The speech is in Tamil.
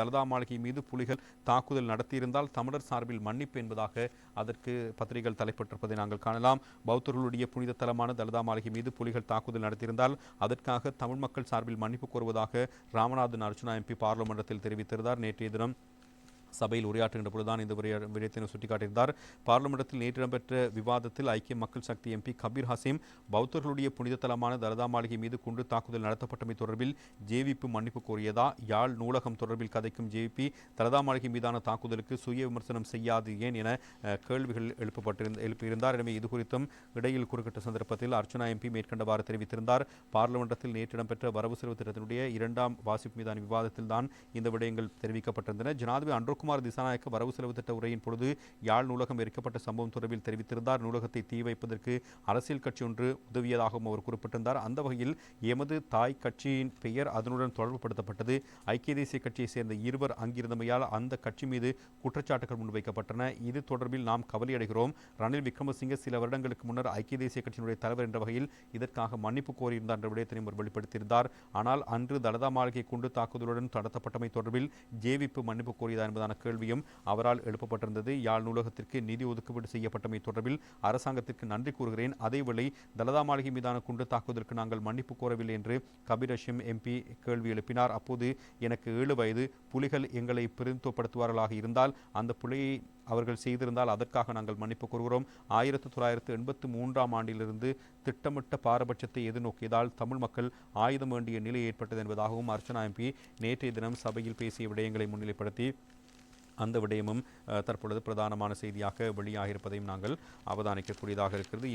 தலதா மாளிகை மீது புலிகள் தாக்குதல் நடத்தியிருந்தால் தமிழர் சார்பில் மன்னிப்பு என்பதாக அதற்கு பத்திரிகைகள் தலைப்பட்டிருப்பதை நாங்கள் காணலாம். பௌத்தர்களுடைய புனித தலமான தலதா மாளிகை மீது புலிகள் தாக்குதல் நடத்தியிருந்தால் அதற்காக தமிழ் மக்கள் சார்பில் மன்னிப்பு கோருவதாக ராமநாதன் அர்ஜுனா எம்பி பாராளுமன்றத்தில் தெரிவித்திருந்தார். நேற்றைய தினம் சபையில் உரையாற்றுகின்ற பொழுதுதான் இந்த விடயத்தினை சுட்டிக்காட்டியிருந்தார். பார்லிமெண்டத்தில் நேற்று இடம்பெற்ற விவாதத்தில் ஐக்கிய மக்கள் சக்தி எம்பி கபீர் ஹசீம் பௌத்தர்களுடைய புனித தலமான தலதா மாளிகை மீது குண்டு தாக்குதல் நடத்தப்பட்டமை தொடர்பில் ஜேவிபி மன்னிப்பு கோரியதா யாழ் நூலகம் தொடர்பில் கதைக்கும் ஜேவிபி தலதா மாளிகை மீதான தாக்குதலுக்கு சுய விமர்சனம் செய்யாது ஏன் என கேள்விகள் எழுப்பப்பட்டிருந்த எழுப்பியிருந்தார். எனவே இது குறித்தும் இடையில் குறுக்கிட்ட சந்தர்ப்பத்தில் அர்ச்சனா எம்பி மேற்கண்டவாறு தெரிவித்திருந்தார். பார்லிமெண்டத்தில் நேற்று இடம்பெற்ற வரவு செலவு திட்டத்தினுடைய இரண்டாம் வாசிப்பு மீதான விவாதத்தில் தான் இந்த விடயங்கள் தெரிவிக்கப்பட்டிருந்தன. ஜனாதிபதி அன்ருகுமார் திசாநாயக்க வரவு செலவு திட்ட உரையின் பொழுது யாழ் நூலகம் எரிக்கப்பட்ட சம்பவம் தொடர்பில் தெரிவித்திருந்தார். நூலகத்தை தீ வைப்பதற்கு அரசியல் கட்சி ஒன்று உதவியதாகவும் அவர் குறிப்பிட்டிருந்தார். அந்த வகையில் எமது தாய் கட்சியின் பெயர் அதனுடன் தொடர்புபடுத்தப்பட்டது. ஐக்கிய தேசிய கட்சியை சேர்ந்த இருவர் அங்கிருந்தமையால் அந்த கட்சி மீது குற்றச்சாட்டுகள் முன்வைக்கப்பட்டன. இது தொடர்பில் நாம் கவலையடைகிறோம். ரணில் விக்ரமசிங்க சில வருடங்களுக்கு முன்னர் ஐக்கிய தேசிய கட்சியினுடைய தலைவர் என்ற வகையில் இதற்காக மன்னிப்பு கோரியிருந்தார் என்ற விடயத்தினையும் அவர் வெளிப்படுத்தியிருந்தார். ஆனால் அன்று தலதா மாளிகை குண்டு தாக்குதலுடன் நடத்தப்பட்டமை தொடர்பில் ஜேவிப்பு மன்னிப்பு கோரியதா என்பதான கேள்வியும் அவரால் எழுப்பப்பட்டிருந்தது. யாழ் நூலகத்திற்கு நிதி ஒதுக்கீடு செய்யப்பட்டமை தொடர்பில் அரசாங்கத்திற்கு நன்றி கூறுகிறேன். அதேவேளை தலதா மாளிகை மீதான குண்டு தாக்குதலுக்கு நாங்கள் மன்னிப்பு கோரவில்லை என்று கபீர் ஹஷிம் எம்பி கேள்வி எழுப்பினார். அப்போது எனக்கு ஏழு வயது. புலிகள் எங்களை பிரதிநிதித்துவப்படுத்துவார்களாக இருந்தால் அந்த புலியை அவர்கள் செய்திருந்தால் அதற்காக நாங்கள் மன்னிப்பு கூறுகிறோம் ஆயிரத்தி தொள்ளாயிரத்து எண்பத்தி மூன்றாம் ஆண்டிலிருந்து திட்டமிட்ட பாரபட்சத்தை எதிர்நோக்கியதால் தமிழ் மக்கள் ஆயுதம் வேண்டிய நிலை ஏற்பட்டது என்பதாகவும் அர்ச்சனா எம்பி நேற்றைய தினம் சபையில் பேசிய விடயங்களை முன்னிலைப்படுத்தி அந்த விடயமும் தற்பொழுது பிரதானமான செய்தியாக வெளியாகியிருப்பதையும் நாங்கள் அவதானிக்கக்கூடியதாக இருக்கிறது.